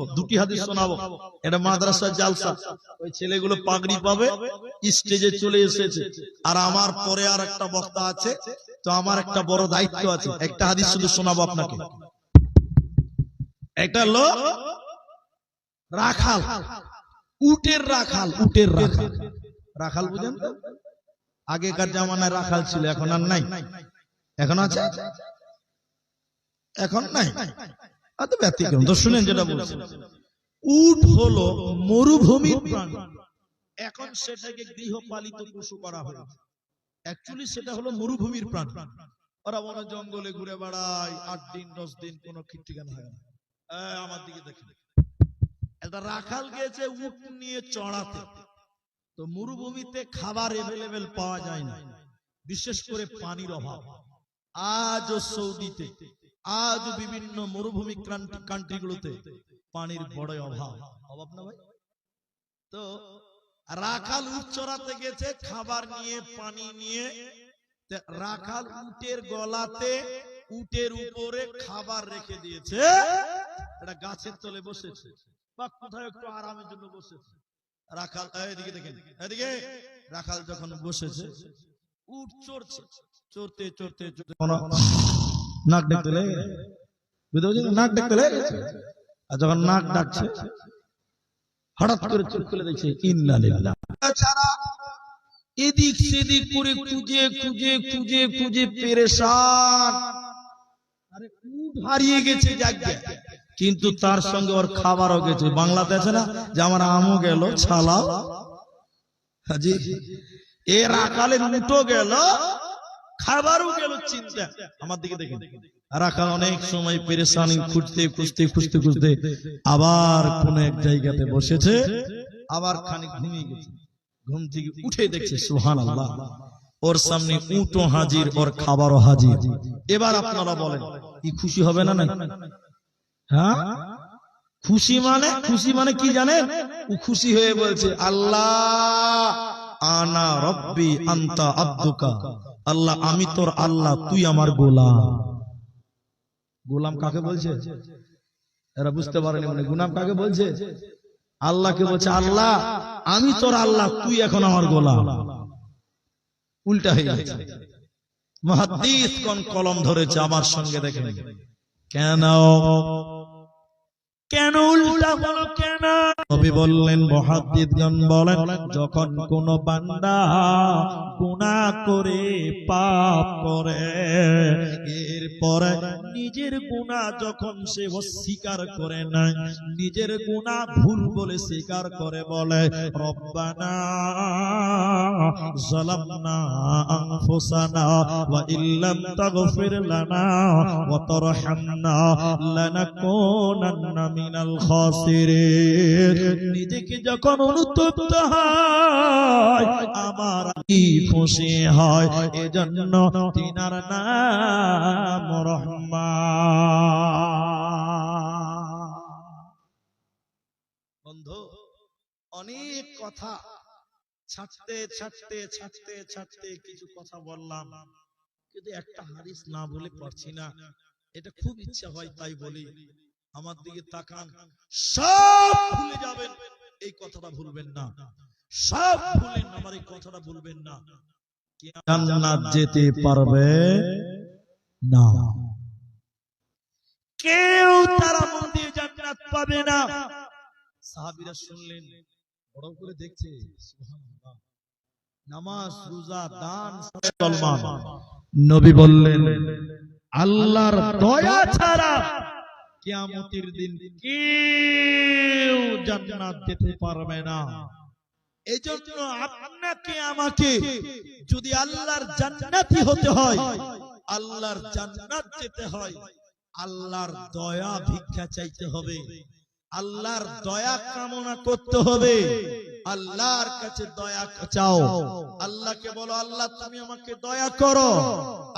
শোনাবো, দুটি হাদিস শোনাবো। এটা মাদ্রাসা জালসা। ওই ছেলেগুলো পাগড়ি পাবে স্টেজে চলে এসেছে। আর আমার পরে আর একটা বক্তা আছে, তো আমার একটা বড় দায়িত্ব আছে। একটা হাদিস শুধু শোনাবো আপনাকে। একটা লোক রাখাল। উটের রাখাল উটের রাখাল। রাখাল বুঝেন তো? আগেকার জামানায় রাখাল ছিল, এখন আর নাই। এখন আছে? এখন নাই। এত ব্যতিক্রম। তো শুনেন যেটা বলছি। উট হলো মরুভূমির প্রাণী। এখন সেটাকে গৃহপালিত পশু করা হলো অ্যাকচুয়ালি সেটা হলো মরুভূমির প্রাণী। ওরা জঙ্গলে ঘুরে বেড়ায় আট দিন দশ দিন কোনো ঠিক ঠিকানা হয় না। আমার দিকে দেখেন একটা রাখাল গিয়েছে উট নিয়ে চড়াতে। তো মরুভূমিতে খাবার এভেলেবেল পাওয়া যায় না। বিশেষ করে পানির অভাব। আজও সৌদিতে। আজ বিভিন্ন মরুভূমি কান্ট্রিগুলোতে পানির বড় অভাব। অভাব না ভাই? তো রাখাল উট চড়াতে গেছে, খাবার নিয়ে, পানি নিয়ে। রাখাল উটের গলাতে, উটের উপরে খাবার রেখে দিয়েছে। একটা গাছের তলে বসেছে। বা কোথাও একটু আরামের জন্য বসেছে। রাখাল এদিকে দেখেন, এদিকে। রাখাল যখন বসেছে, উট চড়ছে। চড়তে চড়তে চড়তে নাক ডাকতে লেগে। বুঝতে পারছেন? নাক ডাকতে লেগে গেছে। আর যখন নাক ডাকছে, হঠাৎ করে চোখ খুলে দেখছে, ইন্না এদিক সেদিক করে খুঁজে খুঁজে খুঁজে খুঁজে পেরেশান। আরে, উট হারিয়ে গেছে জায়গা কিন্তু তার সঙ্গে ওর খাবারও গেছে। বাংলাতে আছে না যে আমার আমও গেল, ছালাও? হাজি এর আকালে উঠো গেল। খাবারও গেল চিন্তা। আমার দিকে দেখেন। রাখা অনেক সময় পেরেশানি খুঁজতে খুঁজতে খুঁজতে খুঁজতে আবার কোন এক জায়গাতে বসেছে, আবার খানিক ঘুমিয়ে গেছে। ঘুম থেকে উঠে দেখছে সুহান আল্লাহ ওর সামনে উটো হাজির, ওর খাবারও হাজির। এবার আপনারা বলেন, কি খুশি হবে না না হ্যাঁ? খুশি মানে? খুশি মানে কি জানেন? ও খুশি হয়ে বলছে, আল্লাহ আনা রব্বি আন্তা আব্দুকা। আল্লাহ, আমি তোর আল্লাহ, তুই আমার গোলাম। গোলাম কাকে বলছে? এরা বুঝতে পারেনি মানে গুনাম কাকে বলছে? আল্লাহকে বলছে, আল্লাহ, আমি তোর আল্লাহ, তুই এখন আমার গোলাম। উল্টা হয়ে গেছে। মহাদ্দিস কোন কলম ধরেছে আমার সঙ্গে দেখে কেন? কেন উল্টা কেন? নবী বললেন বলেন, যখন কোন বান্দা গুনাহ করে, পাপ করে, এরপরে নিজের গুনাহ যখন সে অস্বীকার করে না নিজের গুনাহ ভুল বলে স্বীকার করে বলে, রব্বানা জালামনা আনফুসানা ওয়া ইল্লাম তাগফির লানা ওয়া তারহামনা লানাকুনান্না মিনাল খাসিরিন। নিজেকে যখন অনুতপ্ত হয়, আমার কি খুশি হয়? এজন্য তিনার নাম রহমান। বন্ধু, অনেক কথা ছাড়তে ছাড়তে ছাড়তে ছাড়তে কিছু কথা বললাম। কিন্তু একটা হাদিস না বলে পারছি না। এটা খুব ইচ্ছা হয় তাই বলি। আমার দিকে তাকান সব ভুলে যাবেন এই কথাটা ভুলবেন না। সব ভুলেন আমার এই কথাটা ভুলবেন না। জান্নাত যেতে পারবে না? কেউ তারা মন দিয়ে জান্নাত পাবে না। সাহাবীরা শুনলেন বড় করে দেখছে সুবহানাল্লাহ। নামাজ রোজা দান মুসলমান নবী বললেন আল্লাহর দয়া ছাড়া কিয়ামতের দিন কেউ জান্নাত যেতে পারবে না। এজন্য আপনাকে, আমাকে যদি আল্লাহর জান্নাতি হতে হয়, আল্লাহর জান্নাত যেতে হয়, আল্লাহর দয়া ভিক্ষা চাইতে হবে, আল্লাহর দয়া কামনা করতে হবে, আল্লাহর কাছে দয়া চাও। আল্লাহকে বলো, আল্লাহ তুমি আমাকে দয়া করো,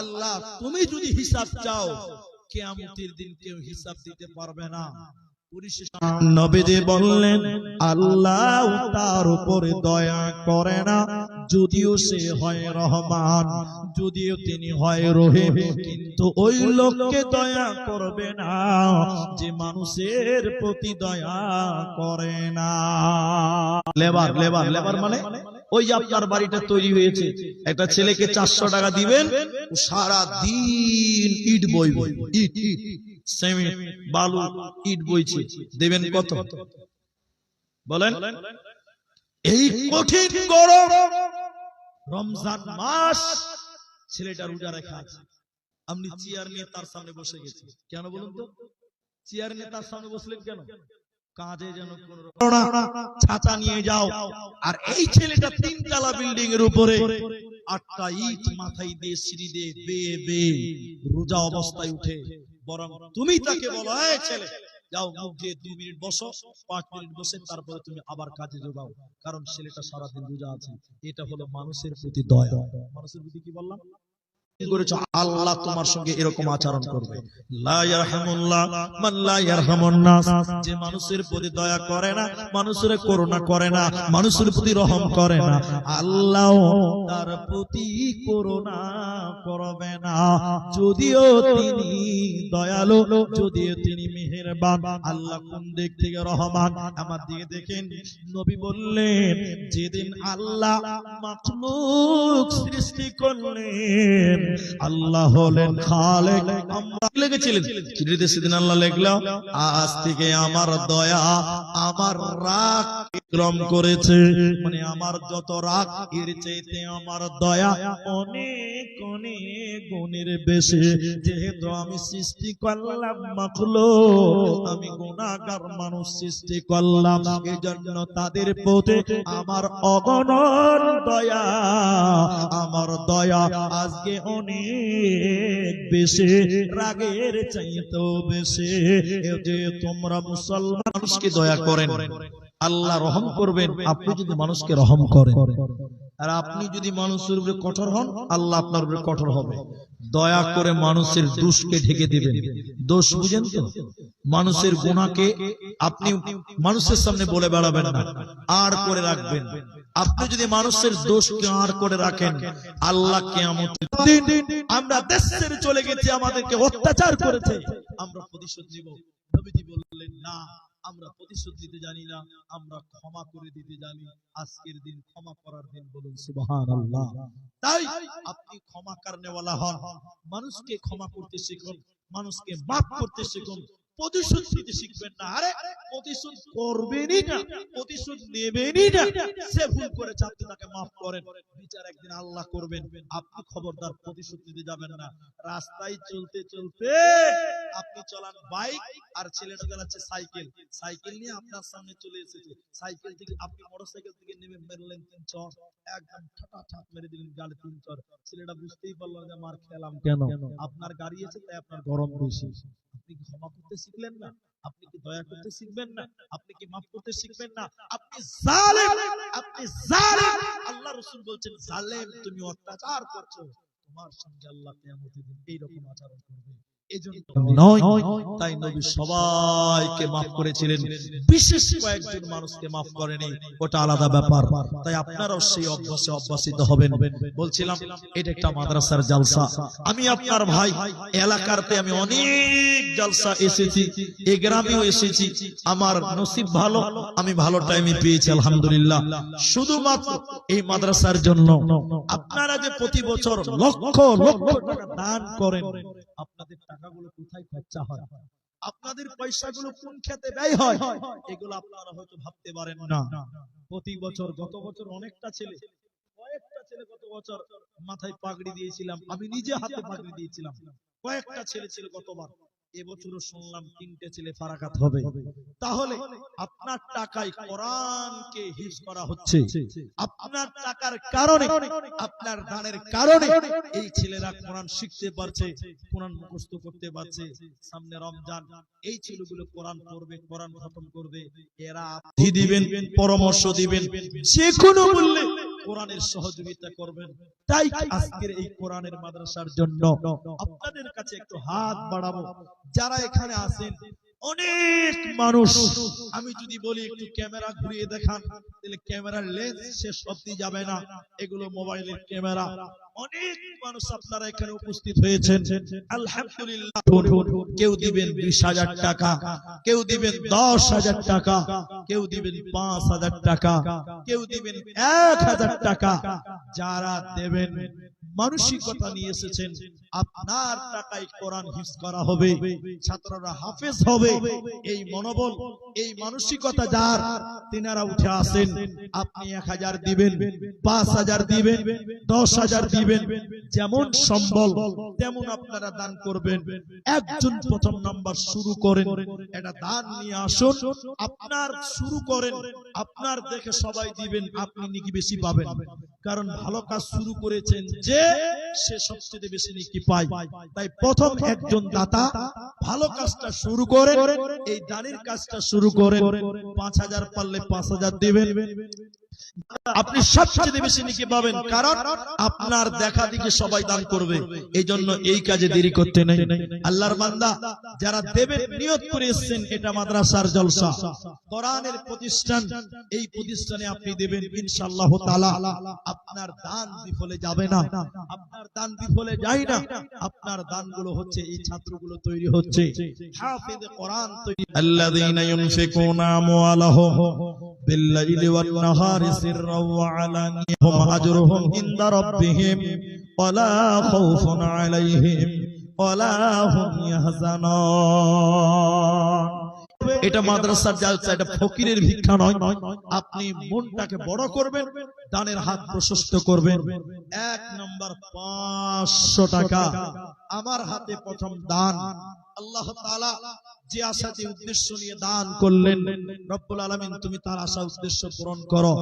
আল্লাহ তুমি যদি হিসাব চাও কেয়ামতের দিন কেউ হিসাব দিতে পারবে না। নবীজি বললেন আল্লাহ তার উপরে দয়া করে না যদিও সে হয় রহমান যদিও তিনি হয় রহিম কিন্তু ওই লোককে দয়া করবে না যে মানুষের প্রতি দয়া করে না। লেবার লেবার লেবার মানে ওই আপনার বাড়িটা তৈরি হয়েছে একটা ছেলেকে চারশো টাকা দিবেন সারা দিন ইট বইবে। ইট ইট সিমেন্ট বালু ইট বইছে। দেবেন কত? বলেন এই কঠিন গরম রমজান মাস ছেলেটা রোজা রেখা আছে। আপনি চেয়ার নিয়ে তার সামনে বসে গেছি কেন বলুন তো? চেয়ার নিয়ে তার সামনে বসলেন কেন? কাঁধে যেন কোন ছাতা নিয়ে যাও। আর এই ছেলেটা তিনতলা বিল্ডিং এর উপরে আটটা ইট মাথায় দিয়ে সিঁড়ি দিয়ে বেয়ে বেয়ে রোজা অবস্থায় উঠে। বরং তুমি তাকে বলো ছেলে যাও মুখ দিয়ে দুই মিনিট বসো পাঁচ মিনিট বসে তারপরে তুমি আবার কাজে যোগাও। কারণ ছেলেটা সারাদিন রোজা আছে। এটা হলো মানুষের প্রতি দয়া। মানুষের প্রতি কি বললাম? করেছ? আল্লাহ তোমার সঙ্গে এরকম আচরণ করবে। যে মানুষের প্রতি দয়া করে না, মানুষের করুণা করে না, মানুষের প্রতি রহম করে না, আল্লাহ তার প্রতি করুণা করবে না। যদিও তিনি দয়ালু, যদিও তিনি মেহেরবান, আল্লাহ কোন দিক থেকে রহমান? আমার দিকে দেখেন, নবী বললেন, যেদিন আল্লাহ মাখলুক সৃষ্টি করলেন আল্লাহ হলেন খালেক। আমরা লিখেছিলেন? চিঠিতে সেদিন আল্লাহ লিখলো, আজ থেকে আমার দয়া, আমার রাগ ক্রম করেছে। মানে আমার যত রাগ, এর চাইতে আমার দয়া অনেক অনেক গুণের বেশি। যেহেতু আমি সৃষ্টি করলাম মাখলো আমি গুণাগার মানুষ সৃষ্টি করলাম এই জন্য তাদের প্রতি আমার অগণন দয়া, আমার দয়া আজকে অনেক বেশি, রাগের চাইতেও বেশি। যে তোমরা মুসলমান মানুষকে দয়া করেন। আল্লাহ রহম করবেন আপনি যদি মানুষকে রহম করেন। আর আপনি যদি মানুষের উপরে কঠোর হন আল্লাহ আপনার উপরে কঠোর হবে। দয়া করে মানুষের দোষকে ঢেকে দিবেন। দোষ বুঝেন তো? মানুষের গুণাকে আপনি মানুষের সামনে বলে বেড়াবেন না। আর করে রাখবেন। আপনি যদি মানুষের দোষকে আর করে রাখেন আল্লাহ কেমন আমরা দেশ ছেড়ে চলে গেছি আমাদেরকে অত্যাচার করেছে। আমরা প্রতিশোধ নিব। নবীজি বললেন না। আমরা প্রতিশোধ দিতে জানি না, আমরা ক্ষমা করে দিতে জানি। আজকের দিন ক্ষমা করার দিন বলুন, সুবহানাল্লাহ। তাই আপনি ক্ষমা কারণেওয়ালা হন। মানুষকে ক্ষমা করতে শিখুন, মানুষকে মাফ করতে শিখুন। প্রতিশোধ নিতে শিখবেন না। আরে প্রতিশোধ করবেনই না প্রতিশোধ নেবেনই না। সে ভুল করেছে আপনি তাকে মাফ করেন। বিচার একদিন আল্লাহ করবেন। আপনি খবরদার প্রতিশোধ নিতে যাবেন না। রাস্তায় চলতে চলতে আপনি চলান বাইক আর ছেলেটা চালাচ্ছে সাইকেল। সাইকেল নিয়ে আপনার সামনে চলে এসেছে। সাইকেল থেকে আপনি মোটরসাইকেল থেকে নেমে মেরলেন তিন চর। একদম ঠাটা ঠাট মেরে দিলেন গালে তিন চর। ছেলেটা বুঝতেই পারল না যে মার খেলাম কেন। আপনার গাড়ি আছে তাই আপনার গরম বেশি। আপনি কি ক্ষমা করতে শিখলেন না? আপনি কি দয়া করতে শিখবেন না? আপনি কি মাফ করতে শিখবেন না? আপনি জালেম আপনি জালেম। আল্লাহ রাসূল বলছেন, জালেম তুমি অত্যাচার করছ। তোমার সঙ্গে আল্লাহ কিয়ামতের দিন এই রকম আচরণ করবে। নয়। তাই নবী সবাইকে মাফ করেছিলেন। বিশেষ কয়েকজন মানুষকে মাফ করেনি। ওটা আলাদা ব্যাপার। তাই আপনারাও সেই অভ্যাসে অভ্যাসিত হবেন। বলছিলাম এটা একটা মাদ্রাসার জালসা। আমি আপনার ভাই এলাকারতে আমি অনেক জালসা এসেছি। এই গ্রামেও এসেছি। আমার নসিব ভালো। আমি ভালো টাইমে পেয়েছি আলহামদুলিল্লাহ। শুধুমাত্র এই মাদ্রাসার জন্য। আপনারা যে প্রতি বছর লক্ষ লক্ষ টাকা দান করেন। টাকাগুলো কোথায় খরচা হয়? আপনাদের পয়সাগুলো কোন খেতে ব্যয় হয়? এগুলো আপনারা হয়তো ভাবতে পারেন না। প্রতি বছর, গত বছর অনেকটা ছেলে, কয়েকটা ছেলে গত বছর মাথায় পাগড়ি দিয়েছিলাম। আমি নিজে হাতে পাগড়ি দিয়েছিলাম। কয়েকটা ছেলে ছিল গতবার। এবছরও শুনলাম তিনটে ছেলে ফারাকাত হবে। তাহলে আপনার টাকায় কোরআনকে হিফজ করা হচ্ছে। আপনার টাকার কারণে আপনার দানের কারণে এই ছেলেরা কোরআন শিখতে পারছে কোরআন মুখস্থ করতে পারছে। সামনে রমজান এই ছেলেগুলো কোরআন পড়বে কোরআন খতম করবে। এরা দিবেন। পরামর্শ দিবেন। যে কোনো মূল্যে কোরআনের সহযোগিতা করবেন। তাই আজকের এই কোরআনের মাদ্রাসার জন্য আপনাদের কাছে একটু হাত বাড়াবো। যারা এখানে আছেন অনেক মানুষ। আমি যদি বলি একটু ক্যামেরা ঘুরিয়ে দেখান তাহলে ক্যামেরার লেন্স সে সত্যি যাবে না। এগুলো মোবাইলের ক্যামেরা। অনেক মানুষ আপনারা এখানে উপস্থিত হয়েছেন। আলহামদুলিল্লাহ, কেউ দিবেন বিশ হাজার টাকা, কেউ দিবেন দশ হাজার টাকা, কেউ দিবেন পাঁচ হাজার টাকা, কেউ দিবেন এক হাজার টাকা। যারা দেবেন, মানসিকতা নিয়ে এসেছেন আপনার টাকায় কোরআন হিফজ করা হবে ছাত্ররা হাফেজ হবে। এই মনোবল এই মানসিকতা যার তিনারা উঠে আসেন আপনি এক হাজার দিবেন পাঁচ হাজার দিবেন দশ হাজার দিবেন। যেমন সম্বল তেমন আপনারা দান করবেন। একজন প্রথম নাম্বার শুরু করেন এটা দান নিয়ে আসুন আপনার শুরু করেন আপনার দেখে সবাই দিবেন আপনি নাকি বেশি পাবেন। কারণ ভালো কাজ শুরু করেছেন যে সে সবচেয়ে বেশি নাকি পায় তাই প্রথম একজন দাতা ভালো কাজটা শুরু করে এই দানের কাজটা শুরু করে পাঁচ হাজার পারলে পাঁচ হাজার দিবেন। আপনি সবচেয়ে বেশি নাকি পাবেন, কারণ আপনার দেখা দিকে সবাই দান করবে। এই জন্য এই কাজে দেরি করতে নেই। আল্লাহর বান্দা, যারা দেবের নিয়ত করে এসেছেন, এটা মাদ্রাসার জলসা। কোরআনের প্রতিষ্ঠান, এই প্রতিষ্ঠানে আপনি দেবেন, ইনশাআল্লাহ তাআলা। আপনার দান বিফলে যাবে না। আপনার দান বিফলে যায় না। আপনার দানগুলো হচ্ছে, এই ছাত্রগুলো তৈরি হচ্ছে। কোরআন তৈরি আল্লাযীনা ইউনফিকুনা আমওয়ালাহুম এটা মাদ্রাসার জালসা, এটা ফকিরের ভিক্ষা নয়। আপনি মনটাকে বড় করবেন দানের হাত প্রশস্ত করবেন। এক নম্বর পাঁচশো টাকা। আমার হাতে প্রথম দান। আল্লাহ যে আশা যে উদ্দেশ্য নিয়ে দান করলেন, রব্বুল আলমিন, তুমি তার আশা উদ্দেশ্য পূরণ করো।